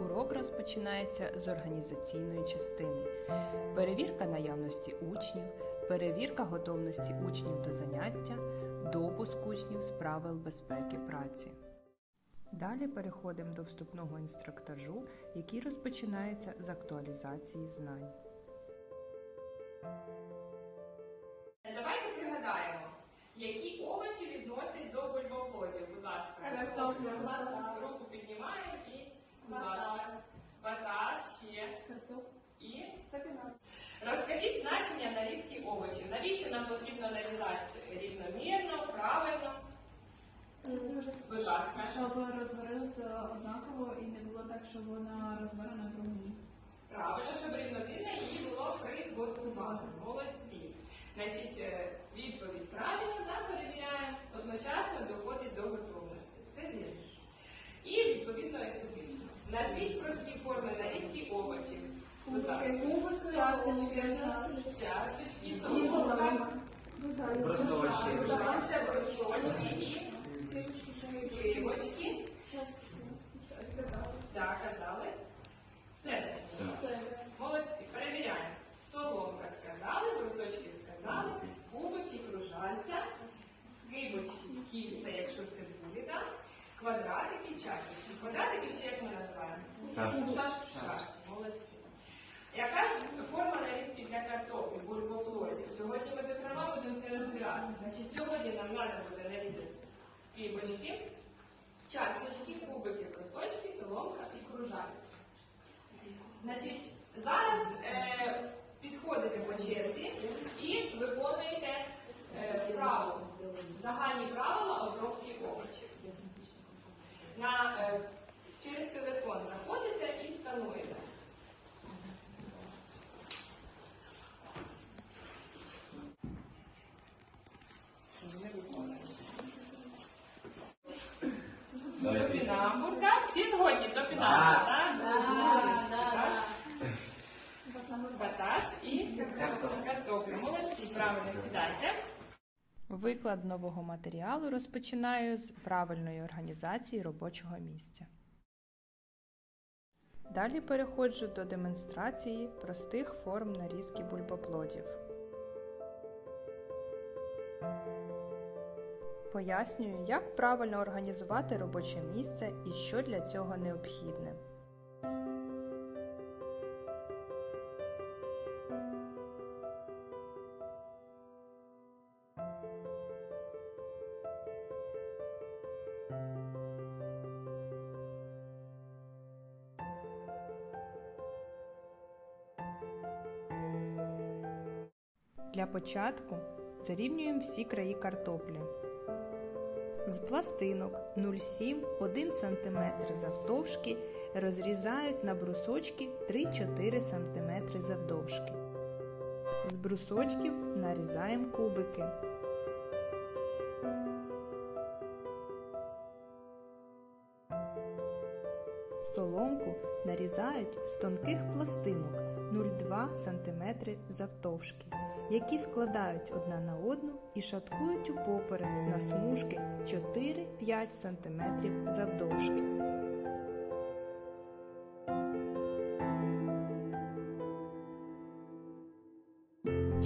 Урок розпочинається з організаційної частини. Перевірка наявності учнів, перевірка готовності учнів до заняття, допуск учнів з правил безпеки праці. Далі переходимо до вступного інструктажу, який розпочинається з актуалізації знань. Давайте пригадаємо, які овочі відносять до бульбоплодів. Будь ласка, будь ще і розкажіть значення нарізки овочів. Навіщо нам потрібно нарізати рівномірно, правильно? Будь ласка. Щоб розварилося однаково і не було так, що вона розварена другій. Правильно, щоб рівномірно її було приготувати. Молодці. Значить, е, відповідь правильно, да, перевіряємо, одночасно доходить до готовності. Все вірно. І відповідно естетично. Назвіть прості форми нарізки овочів. Часточки. Часточки, солома. Брусочки. Брусочки, брусочки і сливочки. Так, казали. Все наче. Молодці, перевіряємо. Соломка сказали, брусочки сказали, кубики, кружальця, скибочки, кільця, якщо це буде, так? Квадратики, чашечки. Квадратики ще як ми називаємо? Шашки. Шашки, молодці. Яка ж форма нарізки для картоплі, бульбоплодів? Сьогодні ми, зокрема, будемо це розбирати. Значить, сьогодні нам треба буде нарізати скибочки, часточки, кубики, брусочки, соломка і кружальці. Значить, телефон заходите і скануєте. Виконуєте. Всі згодні топінамбурга, так? Батат і картопля. Молодці, правильно сідайте. Виклад нового матеріалу розпочинаю з правильної організації робочого місця. Далі переходжу до демонстрації простих форм нарізки бульбоплодів. Пояснюю, як правильно організувати робоче місце і що для цього необхідне. Для початку зарівнюємо всі краї картоплі. З пластинок 0,7-1 см завдовжки розрізають на брусочки 3-4 см завдовжки. З брусочків нарізаємо кубики. Нарізають з тонких пластинок 0,2 см завтовшки, які складають одна на одну і шаткують упоперек на смужки 4-5 см завдовжки.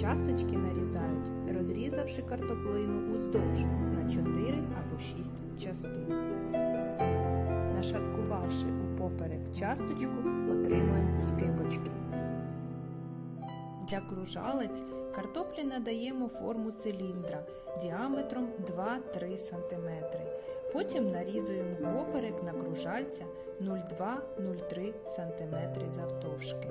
Часточки нарізають, розрізавши картоплину уздовж на 4 або 6 частин. Нашаткувавши упоперек часточку, отримуємо скибочки. Для кружалець картоплі надаємо форму циліндра діаметром 2-3 см. Потім нарізуємо поперек на кружальця 0,2-0,3 см завтовшки.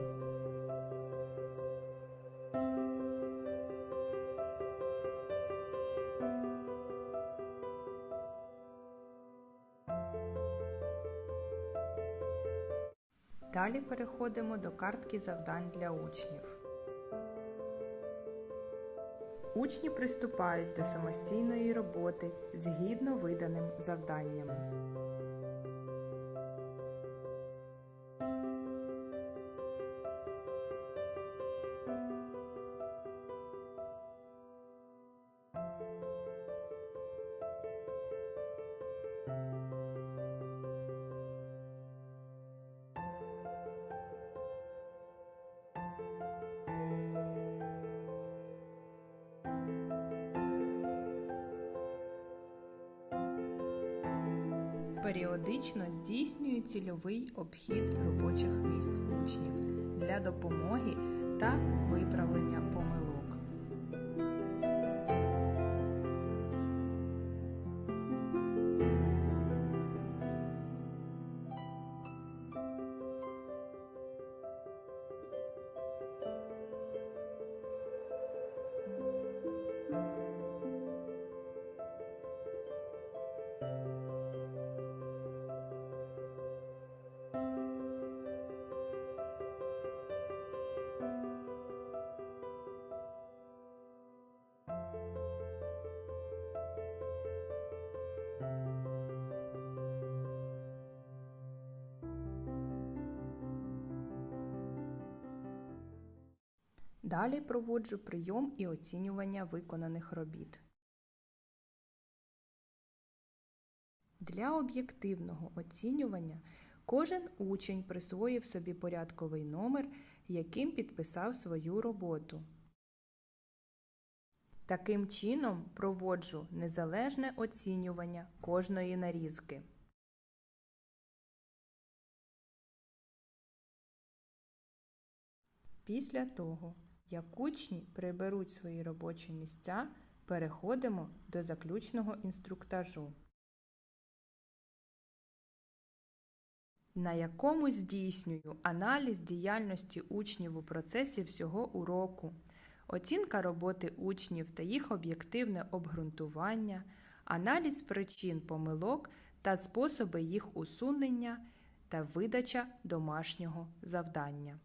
Далі переходимо до картки завдань для учнів. Учні приступають до самостійної роботи згідно виданим завданням. Періодично здійснює цільовий обхід робочих місць учнів для допомоги та виправлення помилок. Далі проводжу прийом і оцінювання виконаних робіт. Для об'єктивного оцінювання кожен учень присвоїв собі порядковий номер, яким підписав свою роботу. Таким чином проводжу незалежне оцінювання кожної нарізки. Після того, як учні приберуть свої робочі місця, переходимо до заключного інструктажу. на якому здійснюю аналіз діяльності учнів у процесі всього уроку, оцінка роботи учнів та їх об'єктивне обґрунтування, аналіз причин помилок та способи їх усунення та видача домашнього завдання.